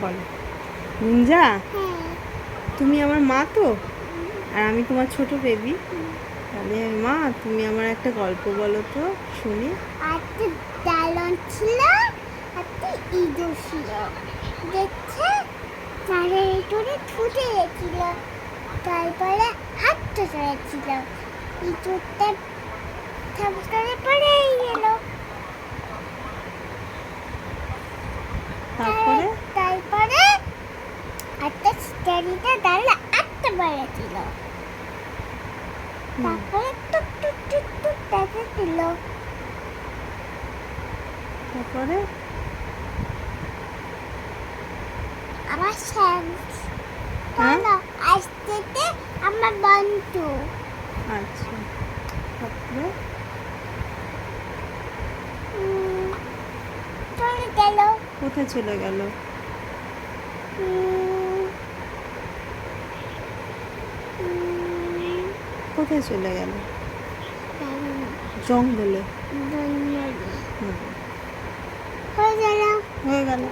বলো। গুঞ্জা? তুমি আমার মা তো? আর আমি তোমার ছোট বেবি তাহলে মা তুমি আমার একটা গল্প বলো তো শুনি। একটা ডালন ছিল একটা ইঁদুর ছিল। দেখছে গেছিল। তারপরে হাতটা চড়েছিল ইঁদুরটা গেল। তারপরে? একটা স্টারিটা ডালে আটটা বেড়েছিল তারপরে টুক টুক টুক টুক দেখে দিল তারপরে? আমার হ্যাঁ? বলো আসতে আমার বন্ধু। আচ্ছা তারপরে? চলে গেল। কোথায় চলে গেল? কোথায় চলে গেল? জঙ্গলে। হয়ে গেল। হয়ে গেল।